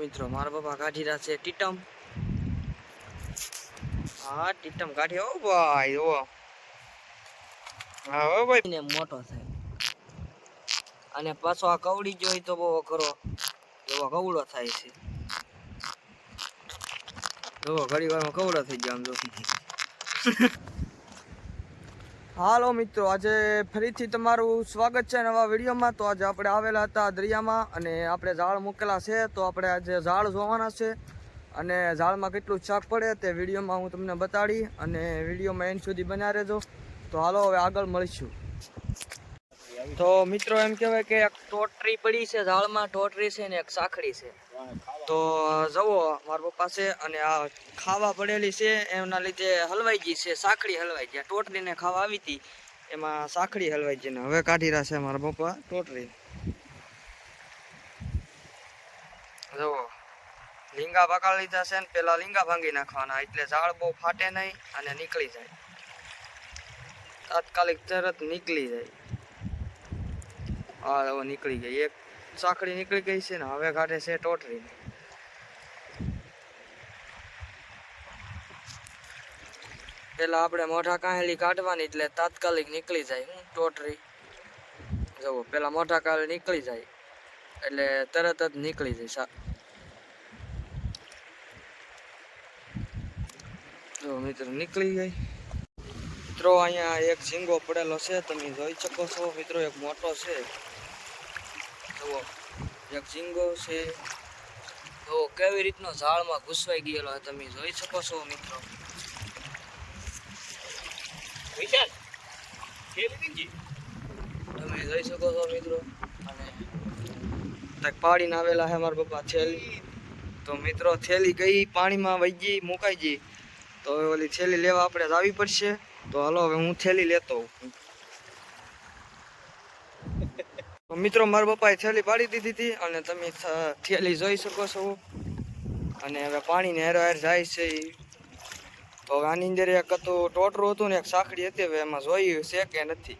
મિત્રો મારા પપ્પા કાઢી રહ્યા છે ટીટમ. હા ટીટમ કાઢી ઓ ભાઈ ઓ. હા ઓ ભાઈ. ને મોટો થાય અને પાછો આ કવડી જોઈ તો બહુ કરો એવો કવડો થાય છે. જો ઘડી વારમાં કવડો થઈ ગયો આમ જો. હાલો મિત્રો, આજે ફરીથી તમારું સ્વાગત છે નવા વિડીયોમાં. તો આજે આપણે આવેલા હતા દરિયામાં અને આપણે ઝાડ મૂકેલા છે. તો આપણે આજે ઝાડ જોવાના છે અને ઝાડમાં કેટલું શાક પડે તે વિડીયોમાં હું તમને બતાડી અને વિડીયોમાં એન્ડ સુધી બન્યા રહેજો. તો હાલો, હવે આગળ મળીશું. તો મિત્રો, એમ કહેવાય કે એક ટોટરી પડી છે ઝાડમાં, ટોટરી છે ને એક સાખડી છે. તો જવો મારા પપ્પા છે અને આ ખાવા પડેલી છે, એમના લીધે હલવાઈ ગઈ છે સાખડી હલવાઈ ગયા. ટોટલીને ખાવા આવી હતી, એમાં સાખડી હલવાઈ ગઈ ને હવે કાઢી રહ્યા છે મારા પપ્પા ટોટલી. જવો લીંગા પકાડી લીધા છે ને પેલા લીંગા ભાંગી નાખવાના, એટલે ઝાડ બહુ ફાટે નહીં અને નીકળી જાય. તાત્કાલિક તરત નીકળી જાય. હા નીકળી ગઈ. એક સાંકળી નીકળી ગઈ છે ને, હવે કાઢે છે ટોટરી પેલા આપણે મોઢા કાહેલી કાઢવાની એટલે તાત્કાલિક નીકળી જાય હું ટોટરી. જુઓ, પેલા મોઢા કાહેલી નીકળી જાય એટલે તરત જ નીકળી જાય સા જો મિત્રો, નીકળી ગઈ મિત્રો, અહીંયા એક ઝીંગો પડેલો છે, તમે જોઈ શકો છો. મિત્રો, એક મોટો છે. જુઓ, એક ઝીંગો છે. તો કેવી રીતનો ઝાડમાં ઘૂસવાઈ ગયેલો તમે જોઈ શકો છો, મિત્રો વિશાલ કેવી બીજી તમે જોઈ શકો છો મિત્રો. અને પાડીને આવેલા છે મારા પપ્પા થેલી. તો મિત્રો, થેલી ગઈ પાણીમાં વહી ગઈ, મુકાઈ ગઈ? તો ઓલી થેલી લેવા આપણે આવી પડશે. તો હાલો, હવે હું થેલી લેતો. મિત્રો, મારા પપ્પાએ થેલી પાડી દીધી હતી અને તમે થેલી જોઈ શકો છો. અને હવે પાણીને હેરો હેર જાય છે. તો આની અંદર એક હતું ટોટરું હતું ને એક સાંકડી હતી, હવે એમાં જોયું છે કે નથી.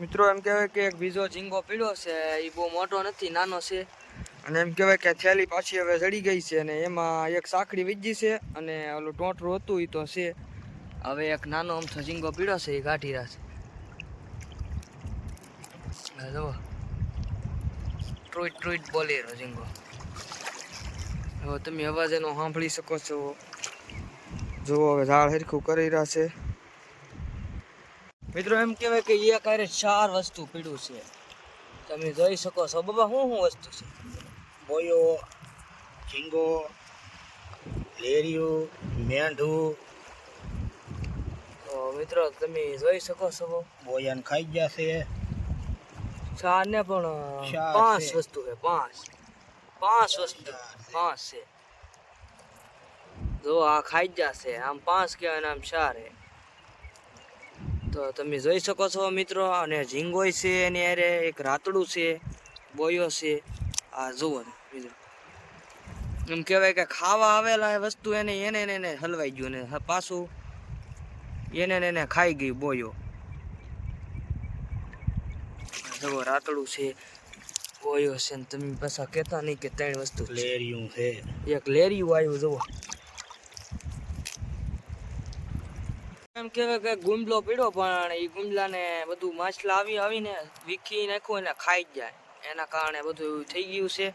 મિત્રો, એમ કહેવાય કે એક બીજો ઝીંગો પીળો છે એ બહુ મોટો નથી, નાનો છે. અને એમ કહેવાય કે થેલી પાછી હવે ચડી ગઈ છે અને એમાં એક સાંકડી વીજી છે અને ઓલું ટોટરું હતું એ તો છે. હવે એક નાનો અમથો ઝીંગો પીળો છે એ રહ્યા છે. જુઓ. ટ્રુઈટ ટ્રુઈટ બોલી રહ્યો ઝીંગો. હવે તમે અવાજ એનો સાંભળી શકો છો. જુઓ હવે ઝાડ હરખું કરી રહ્યા છે. મિત્રો એમ કહેવાય કે એ કારે ચાર વસ્તુ પીડ્યું છે. તમે જોઈ શકો છો બાબા શું શું વસ્તુ છે? બોયો ઝીંગો લેરિયું મેંઢું. તો મિત્રો તમે જોઈ શકો છો બોયાને ખાઈ ગયા છે. ચાર ને પણ પાંચ વસ્તુ છે પાંચ. પાંચ વસ્તુ પાંચ છે. જો આ ખાઈ જ જશે. આમ પાંચ કહેવાય અને આમ ચાર તો તમે જોઈ શકો છો મિત્રો અને ઝીંગોય છે એની અરે એક રાતડું છે બોયો છે. આ જુઓ મિત્રો એમ કહેવાય કે ખાવા આવેલા વસ્તુ એને એને એને હલવાઈ ગયું ને પાછું એને એને ખાઈ ગયું બોયો. જુઓ રાતડું છે બોયો છે ને તમે પાછા કહેતા નહીં કે ત્રણ વસ્તુ લેરિયું છે. એક લેરિયું આવ્યું જુઓ. એમ કહેવાય કે ગુંબલો પીડો, પણ એ ગુંબલાને બધું માછલા આવી આવીને વીખી નાખ્યું એને ખાઈ જાય. એના કારણે બધું થઈ ગયું છે.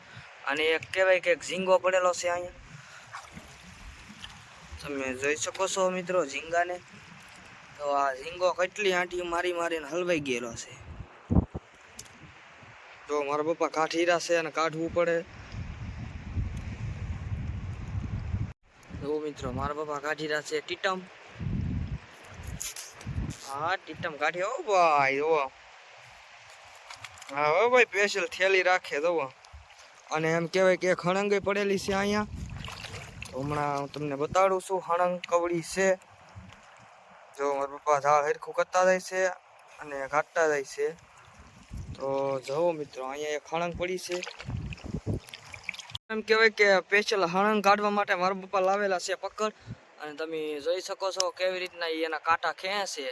અને એક કહેવાય કે ઝીંગો પડેલો છે અહીંયા. તમે જોઈ શકો છો મિત્રો ઝીંગાને. તો આ ઝીંગો કેટલી આંટી મારી મારીને હલવાઈ ગયેલો છે. જો મારા પપ્પા કાઠી રહ્યા છે અને કાઢવું પડે. જો મિત્રો, મારા પપ્પા કાઢી રહ્યા છે ટીટમ. હા ટીટમ કાઢી હો ભાઈ, જુઓ. હા, હો ભાઈ સ્પેશિયલ થેલી રાખે તો અને એમ કહેવાય કે ખણંગી પડેલી છે અહીંયા. હમણાં હું તમને બતાડું છું, હણંગ કવડી છે. જો, મારા પપ્પા ઝાડ હરખું કરતા જાય છે અને કાઢતા જાય છે. તો જવો મિત્રો, અહીંયા એક હણંગ પડી છે. એમ કહેવાય કે સ્પેશિયલ હણંગ કાઢવા માટે મારા પપ્પા લાવેલા છે પકડ. અને તમે જોઈ શકો છો કેવી રીતના એના કાંટા ખેંચે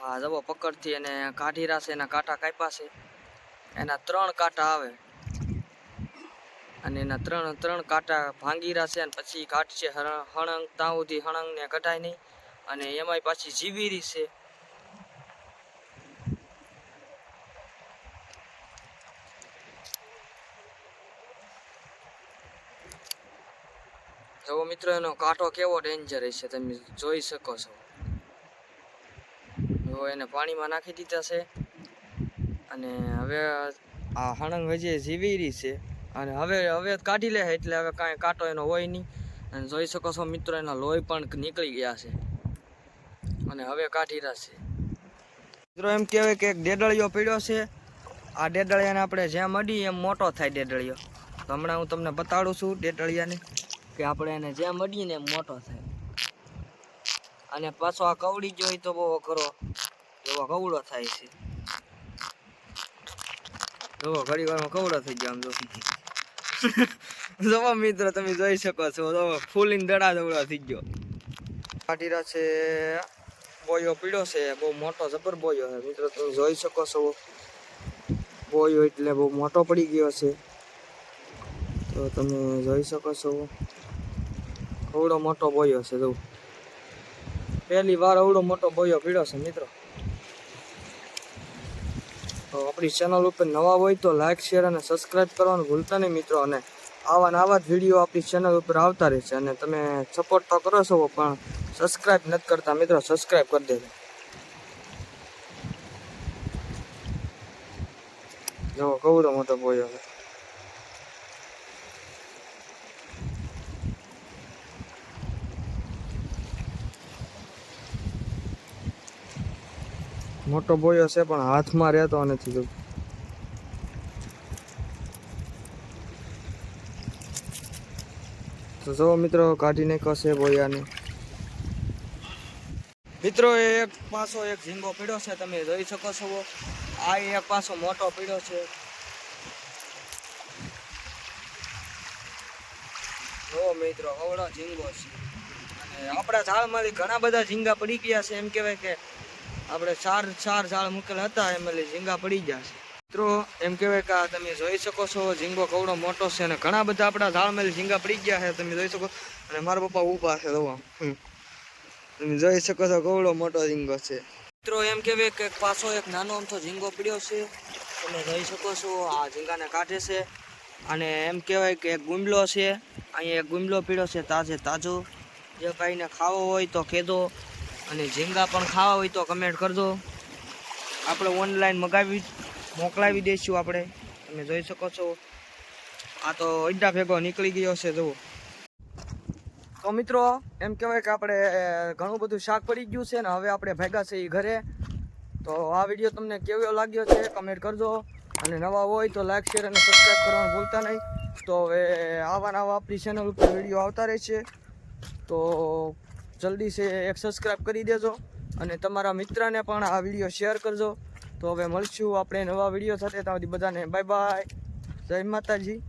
હા જવો પકડથી એને કાઢી છે, એના કાંટા કાપ્યા છે. એના ત્રણ કાંટા આવે. અને એના ત્રણ ત્રણ કાંટા ભાંગી છે અને પછી કાઢશે હણંગ, ત્યાં સુધી હણંગને કઢાય નહીં. અને એમાંય પાછી જીવીરી છે. જો મિત્રો, એનો કાંટો કેવો ડેન્જર છે, તમે જોઈ શકો છો. જો એને પાણીમાં નાખી દીધા છે. અને હવે આ હણંગ હજી જીવીરી છે. અને હવે હવે કાઢી લે એટલે હવે કાંઈ કાંટો એનો હોય નહીં. અને જોઈ શકો છો મિત્રો, એના લોહી પણ નીકળી ગયા છે. અને હવે કાઢી રહ્યા છે. મિત્રો, એમ કહેવાય કે એક ડેડળિયો પીડ્યો છે. આ ડેડળિયાને આપણે જ્યાં મળી, એમ મોટો થાય ડેડળિયો. તો હમણાં હું તમને બતાડું છું ડેડળિયાને, કે આપણે એને જ્યાં મળીએ ને એમ મોટો થાય. અને પાછો આ કવડી જોઈ તો બહુ અઘરો એવો કવડો થાય છે. જોવો ઘડી વારમાં કવડો થઈ ગયો આમ જો. જવા મિત્રો તમે જોઈ શકો છો જોવો ફૂલીને દડા દવડા થઈ ગયો. કાઢીરા છે, બોયો પીળો છે, બહુ મોટો જબર બોયો છે. મિત્રો તમે જોઈ શકો છો, બોયો એટલે બહુ મોટો પડી ગયો છે. તો તમે જોઈ શકો છો, કવડો મોટો બોયો છે, જો. પહેલી વાર અવડો મોટો બોયો પીડો છે, મિત્રો. તો આપણી ચેનલ ઉપર નવા હોય તો લાઇક શેર અને સબસ્ક્રાઇબ કરવાનું ભૂલતા નહીં, મિત્રો. અને આવા નવા જ વીડિયો આપણી ચેનલ ઉપર આવતા રહેશે અને તમે સપોર્ટ તો કરો છો, પણ સબસ્ક્રાઈબ નથી કરતા, મિત્રો. સબસ્ક્રાઈબ કરી દેજો. જો કવડો મોટો બોયો છે. મોટો બોયો છે, પણ હાથમાં રહેતો નથી તો. જો મિત્રો કાઢી કશે બોયાને મિત્રો, એ એક પાછો એક ઝીંગો પીડો છે, તમે જોઈ શકો છો. આ એક પાછો મોટો પીડો છે. જો મિત્રો, અવળો ઝીંગો છે. અને આપણા ઝાડમાંથી ઘણા બધા ઝીંગા પડી ગયા છે, એમ કહેવાય કે આપણે ચાર ચાર ઝાડ મૂકેલ હતા, એમ ઝીંગા પડી ગયા છે. મિત્રો, એમ કહેવાય કે આ તમે જોઈ શકો છો, ઝીંગો કવડો મોટો છે અને ઘણા બધા આપણા ઝાડમાં ઝીંગા પડી ગયા છે, તમે જોઈ શકો. અને મારા પપ્પા ઊભા છે, જોવા. તમે જોઈ શકો છો કવડો મોટો ઝીંગો છે. મિત્રો, એમ કહેવાય કે પાછો એક નાનો અમથો ઝીંગો પડ્યો છે. તમે જોઈ શકો છો, આ ઝીંગાને કાઢે છે. અને એમ કહેવાય કે એક ગુંડલો છે. અહીંયા એક ગુંડલો પીળો છે, તાજે તાજો. જે કાંઈને ખાવો હોય તો કહેજો અને ઝીંગા પણ ખાવા હોય તો કમેન્ટ કરજો. આપણે ઓનલાઈન મગાવી મોકલાવી દઈશું આપણે. તમે જોઈ શકો છો. આ તો અડ્ડા ભેગો નીકળી ગયો છે, જુઓ. તો મિત્રો, એમ કહેવાય કે આપણે ઘણું બધું શાક પડી ગયું છે ને હવે આપણે ભેગા છે એ ઘરે. તો આ વીડિયો તમને કેવો લાગ્યો છે કમેન્ટ કરજો. અને નવા હોય તો લાઈક શેર અને સબસ્ક્રાઈબ કરવાનું ભૂલતા નહીં. તો હવે આવા નવા આપણી ચેનલ ઉપર વીડિયો આવતા રહેશે. તો જલ્દી છે એક સબસ્ક્રાઈબ કરી દેજો અને તમારા મિત્રને પણ આ વીડિયો શેર કરજો. તો હવે મળશું આપણે નવા વીડિયો સાથે. ત્યાં બધાને બાય બાય જય માતાજી.